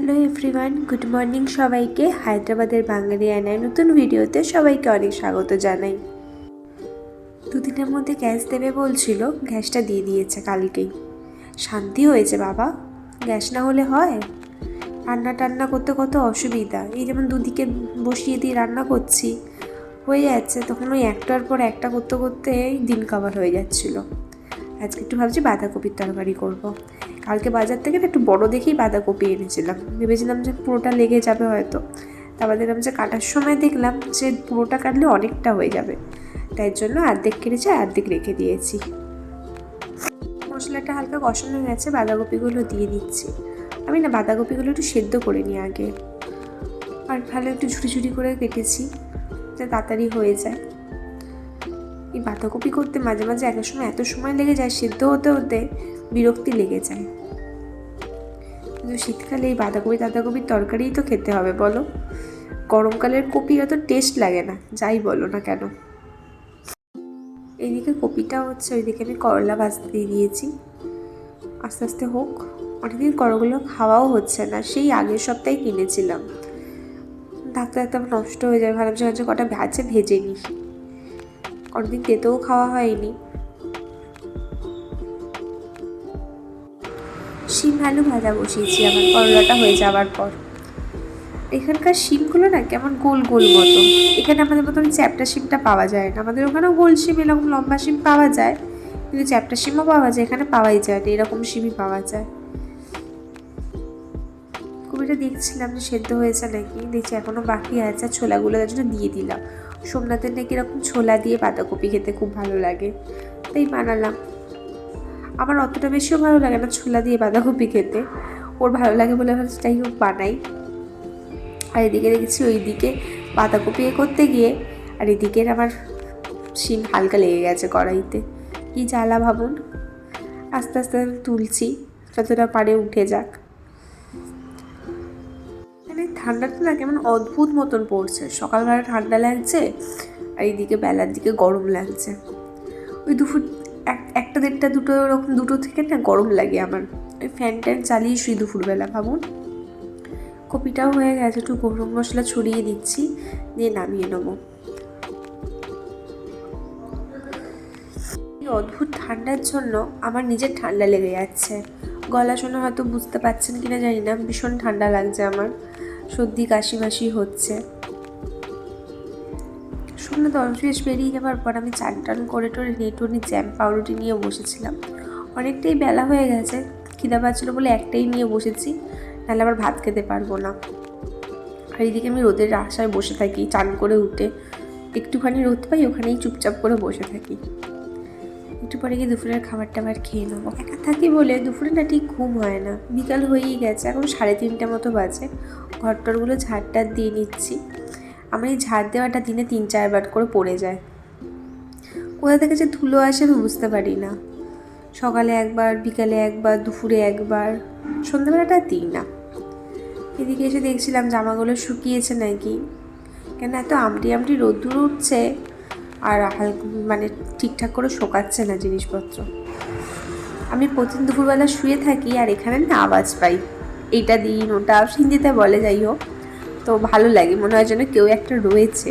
Hello everyone, good morning সবাইকে। হায়দ্রাবাদের বাঙালি আয়নায় নতুন ভিডিওতে সবাইকে অনেক স্বাগত জানাই। দুদিনের মধ্যে গ্যাস দেবে বলছিল, গ্যাসটা দিয়ে দিয়েছে কালকেই। শান্তি হয়েছে বাবা, গ্যাস না হলে হয়? রান্না টান্না করতে কত অসুবিধা। এই যেমন দুদিকে বসিয়ে দিয়ে রান্না করছি, হয়ে যাচ্ছে, তখন ওই একটার পর একটা করতে করতে দিন কাবার হয়ে যাচ্ছিল। আজকে একটু ভাবছি বাঁধাকপির তরকারি করব। কালকে বাজার থেকে একটু বড় দেখেই বাঁধাকপি এনেছিলাম। ভেবেছিলাম যে পুরোটা লেগে যাবে হয়তো। তারপর দেখলাম যে কাটার সময় দেখলাম যে পুরোটা কাটলে অনেকটা হয়ে যাবে। তাই জন্য অর্ধেক কেটেছে অর্ধেক রেখে দিয়েছি। মশলাটা হালকা কষানো গেছে, বাঁধাকপিগুলো দিয়ে দিচ্ছি। আমি না বাঁধাকপিগুলো একটু সেদ্ধ করে নিই আগে। আর ভালো একটু ঝুড়ি ঝুড়ি করে কেটেছি, যাতে তাড়াতাড়ি হয়ে যায়। এই বাঁধাকপি করতে মাঝে মাঝে এক সময় এত সময় লেগে যায়, সেদ্ধ হতে হতে বিরক্তি লেগে যায়। কিন্তু শীতকালে এই বাঁধাকপি বাঁধাকপির তরকারিই তো খেতে হবে, বলো? গরমকালের কপি অত টেস্ট লাগে না, যাই বলো না কেন? এইদিকে কপিটা হচ্ছে, ওইদিকে আমি করলা ভাজতে দিয়ে দিয়েছি। আস্তে আস্তে হোক, অনেকদিন করগুলো খাওয়াও হচ্ছে না, সেই আগের সপ্তাহে কিনেছিলাম। থাকতে থাকতে আমার নষ্ট হয়ে যায় ভাবলাম যে কটা ভাজে ভেজে নিই। অনেকদিন তেতেও খাওয়া হয়নি। শিম আলু ভাজা বসিয়েছি, আমার করলাটা হয়ে যাওয়ার পর। এখানকার শিমগুলো না কেমন গোল গোল মতো। এখানে আমাদের মতন চ্যাপটা শিমটা পাওয়া যায় না। আমাদের ওখানেও গোল শিম, এরকম লম্বা শিম পাওয়া যায়, কিন্তু চ্যাপটা শিমও পাওয়া যায়, এখানে পাওয়াই যায় না, এরকম শিমই পাওয়া যায়। কবিটা দেখছিলাম যে সেদ্ধ হয়েছে নাকি? দেখছি এখনও বাকি আছে ছোলাগুলো তার জন্য দিয়ে দিলাম। সোমনাথের নাকি এরকম ছোলা দিয়ে বাঁধাকপি খেতে খুব ভালো লাগে। তাই বানালাম। আমার অতটা বেশিও ভালো লাগে না ছোলা দিয়ে বাঁধাকপি খেতে। ওর ভালো লাগে বলে ভাবছি যাই হোক বানাই। আর এদিকে দেখেছি ওইদিকে বাঁধাকপি করতে গিয়ে, আর এদিকের আমার শিম হালকা লেগে গেছে কড়াইতে। কি জ্বালা ভাবুন। আস্তে আস্তে আমি তুলছি, যতটা পারে উঠে যাক। মানে ঠান্ডাটা না কেমন অদ্ভুত মতন পড়ছে। সকালবেলা ঠান্ডা লাগছে, আর এইদিকে বেলার দিকে গরম লাগছে। ওই দুপুর একটা দেড়টা দুটো ওরকম দুটো থেকে না গরম লাগে আমার। ওই ফ্যান ট্যান চালিয়ে শুই দুপুরবেলা, ভাবুন। কপিটাও হয়ে গেছে, একটু গরম মশলা ছড়িয়ে দিচ্ছি, দিয়ে নামিয়ে নেব। অদ্ভুত ঠান্ডার জন্য আমার নিজের ঠান্ডা লেগে যাচ্ছে। গলা শুনে হয়তো বুঝতে পারছেন কিনা জানি না, ভীষণ ঠান্ডা লাগছে আমার। সর্দি কাশি মাসি হচ্ছে। দশ বেশ বেরিয়ে যাওয়ার পর আমি চান টান করে টোরে নেটুনি জ্যাম পাউরুটি নিয়ে বসেছিলাম। অনেকটাই বেলা হয়ে গেছে, খিদা পাচ্ছিলো বলে একটাই নিয়ে বসেছি, নাহলে আবার ভাত খেতে পারব না। আর এইদিকে আমি রোদের আশায় বসে থাকি, চান করে উঠে। একটুখানি রোদ পাই, ওখানেই চুপচাপ করে বসে থাকি। একটু পরে গিয়ে দুপুরের খাবার টাবার খেয়ে নেব। একা থাকি বলে দুপুরে না ঠিক ঘুম হয় না। বিকাল হয়েই গেছে, এখন সাড়ে তিনটে মতো বাজে। ঘরটরগুলো ঝাড় টাড় দিয়ে নিচ্ছি। আমার এই ঝাড় দেওয়াটা দিনে তিন চারবার করে পড়ে যায়। কোথা থেকে যে ধুলো আসে আমি বুঝতে পারি না। সকালে একবার, বিকালে একবার, দুপুরে একবার, সন্ধ্যাবেলাটা দিই না। এদিকে এসে দেখছিলাম জামাগুলো শুকিয়েছে নাকি। কেন এত আমটি আমটি রোদ্দুর উঠছে আর হাল মানে ঠিকঠাক করে শোকাচ্ছে না জিনিসপত্র। আমি প্রতিদিন দুপুরবেলা শুয়ে থাকি আর এখানে না আওয়াজ পাই। এইটা দিন, ওটা হিন্দিতে বলে যাই হোক। তো ভালো লাগে, মনে হয় যেন কেউ একটা রয়েছে।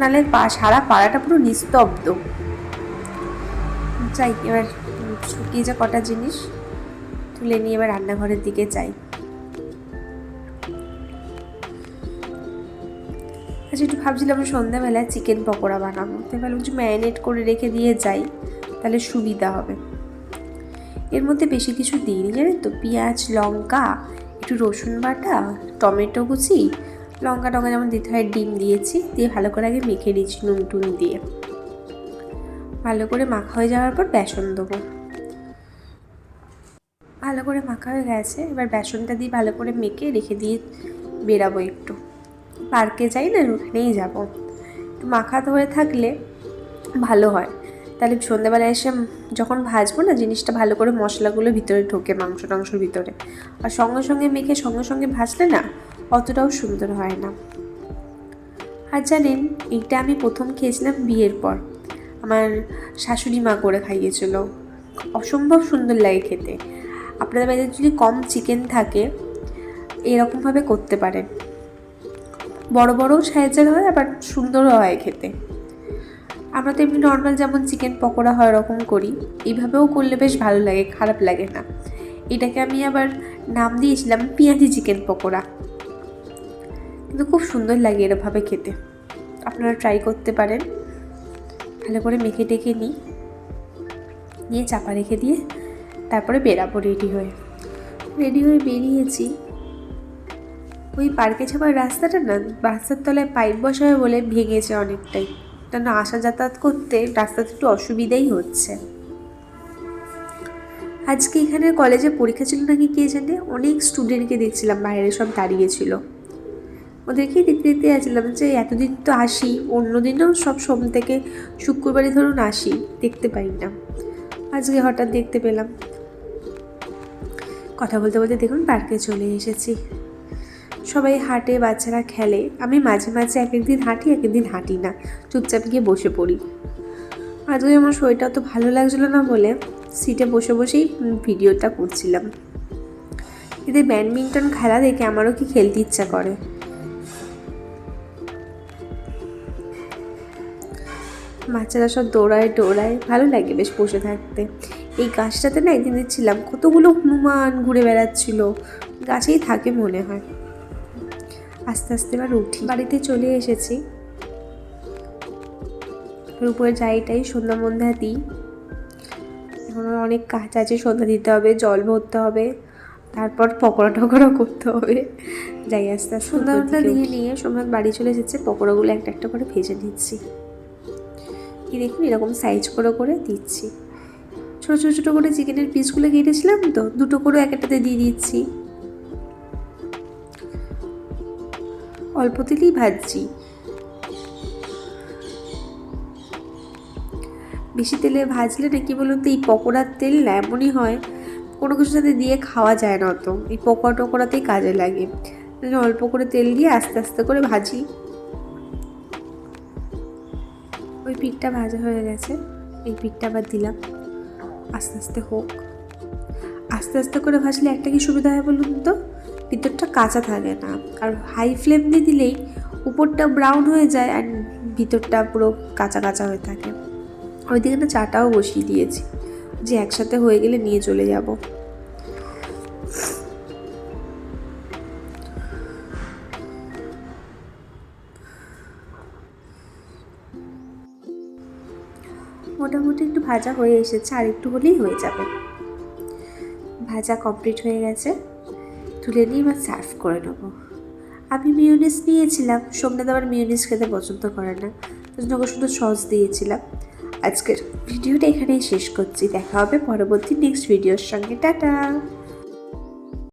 নাহলে পা সারা পাড়াটা পুরো নিস্তব্ধ। যাই, এবার শুকিয়ে যা কটা জিনিস তুলে নিয়ে এবার রান্নাঘরের দিকে যাই। আচ্ছা একটু ভাবছিলাম সন্ধ্যাবেলায় চিকেন পকোড়া বানাবো। তাই ভাবলাম যে ম্যারিনেট করে রেখে দিয়ে যাই, তাহলে সুবিধা হবে। এর মধ্যে বেশি কিছু দিইনি, জানেন তো? পেঁয়াজ, লঙ্কা, একটু রসুন বাটা, টমেটো কুচি লঙ্কা টঙ্কা যেমন দিতে হয়, ডিম দিয়েছি, দিয়ে ভালো করে আগে মেখে নিয়েছি নুন টুন দিয়ে। ভালো করে মাখা হয়ে যাওয়ার পর বেসন দেবো। ভালো করে মাখা হয়ে গেছে, এবার বেসনটা দিয়ে ভালো করে মেখে রেখে দিয়ে বেরাবো একটু। পার্কে যাই না, ওখানেই যাব। মাখা ধরে থাকলে ভালো হয়। তাহলে সন্ধ্যাবেলা এসে যখন ভাজবো না, জিনিসটা ভালো করে মশলাগুলো ভিতরে ঢোকে মাংস টাংসর ভিতরে। আর সঙ্গে সঙ্গে মেখে সঙ্গে সঙ্গে ভাজলে না অতটাও সুন্দর হয় না। আর জানেন এইটা আমি প্রথম খেয়েছিলাম বিয়ের পর। আমার শাশুড়ি মা করে খাইয়েছিল। অসম্ভব সুন্দর লাগে খেতে। আপনাদের বাড়িতে যদি কম চিকেন থাকে, এরকমভাবে করতে পারেন। বড় বড়ও সাইজের হয়, আবার সুন্দরও হয় খেতে। আমরা তো এমনি নর্মাল যেমন চিকেন পকোড়া হয়, ওরকম করি। এইভাবেও করলে বেশ ভালো লাগে, খারাপ লাগে না। এটাকে আমি আবার নাম দিয়েছিলাম, পেঁয়াজি চিকেন পকোড়া। কিন্তু খুব সুন্দর লাগে এরভাবে খেতে। আপনারা ট্রাই করতে পারেন। ভালো করে মেখে টেকে নিই। নিয়ে চাপা রেখে দিয়ে তারপরে বেরাবো রেডি হয়ে। রেডি হয়ে বেরিয়েছি। ওই পার্কে যাওয়ার রাস্তাটা না, বাসের তলায় পাইপ বসাবে বলে ভেঙেছে অনেকটাই। কেন আসা যাতায়াত করতে রাস্তাতে একটু অসুবিধাই হচ্ছে। আজকে এখানে কলেজে পরীক্ষা ছিল নাকি কে জানে? অনেক স্টুডেন্টকে দেখছিলাম, বাইরে সব দাঁড়িয়ে ছিল ওদেরকেই দেখতে দেখতে যাচ্ছিলাম যে এতদিন তো আসি অন্য দিনেও সব সোম থেকে শুক্রবারই ধরুন আসি, দেখতে পাই না আজকে হঠাৎ দেখতে পেলাম। কথা বলতে বলতে দেখুন পার্কে চলে এসেছি। সবাই হাঁটে, বাচ্চারা খেলে। আমি মাঝে মাঝে এক একদিন হাঁটি এক একদিন হাঁটি না। চুপচাপ গিয়ে বসে পড়ি। আজকে আমার শরীরটা অত ভালো লাগছিল না বলে সিটে বসে বসেই ভিডিওটা করছিলাম। এদের ব্যাডমিন্টন খেলা দেখে আমারও কি খেলতে ইচ্ছা করে। বাচ্চারা সব দৌড়ায় দৌড়ায় ভালো লাগে বেশ বসে থাকতে। এই গাছটাতে না একদিন দেখছিলাম কতগুলো হনুমান ঘুরে বেড়াচ্ছিল গাছেই থাকে মনে হয়। আস্তে আস্তে এবার উঠি। বাড়িতে চলে এসেছি। উপরে যাইটাই সন্ধ্যা মধ্যা দিই এখন অনেক কাজ আছে সন্ধ্যা দিতে হবে জল ভরতে হবে তারপর পকোড়া টকোড়া করতে হবে। যাই আস্তে আস্তে সন্ধ্যা মধ্যা দিয়ে নিয়ে সোমনাথ বাড়ি চলে এসেছে পকোড়াগুলো একটা একটা করে ভেজে নিচ্ছি। এই দেখুন, এরকম সাইজ করে করে দিচ্ছি। ছোটো ছোটো ছোটো করে চিকেনের পিসগুলো কেটেছিলাম তো, দুটো করে এক একটাতে দিয়ে দিচ্ছি। অল্প তেলেই ভাজছি। বেশি তেলে ভাজলে না কি বলুন তো, এই পকোড়ার তেল না এমনই হয়, কোনো কিছুর সাথে দিয়ে খাওয়া যায় না অত। এই পকোড়া টকোড়াতেই কাজে লাগে। অল্প করে তেল দিয়ে আস্তে আস্তে করে ভাজি। পিঠটা ভাজা হয়ে গেছে। এই পিঠটা আবার দিলাম। আস্তে আস্তে হোক। আস্তে আস্তে করে ভাজলে একটা কি সুবিধা হয় বলুন তো? ভিতরটা কাঁচা থাকে না। আর হাই ফ্লেম দিয়ে দিলেই উপরটা ব্রাউন হয়ে যায় আর ভিতরটা পুরো কাঁচা কাঁচা হয়ে থাকে। ওইদিকে না চাটাও বসিয়ে দিয়েছি। যে একসাথে হয়ে গেলে নিয়ে চলে যাব। মোটামুটি একটু ভাজা হয়ে এসেছে, আর একটু হলেই হয়ে যাবে। ভাজা কমপ্লিট হয়ে গেছে। তুলে নিয়ে এবার সার্ভ করে নেব। আমি মিউনিস নিয়েছিলাম। সোমনাথ আবার মিউনিস খেতে পছন্দ করে না। তার জন্য শুধু সস দিয়েছিলাম। আজকের ভিডিওটা এখানেই শেষ করছি। দেখা হবে পরবর্তী নেক্সট ভিডিওর সঙ্গে। টাটা!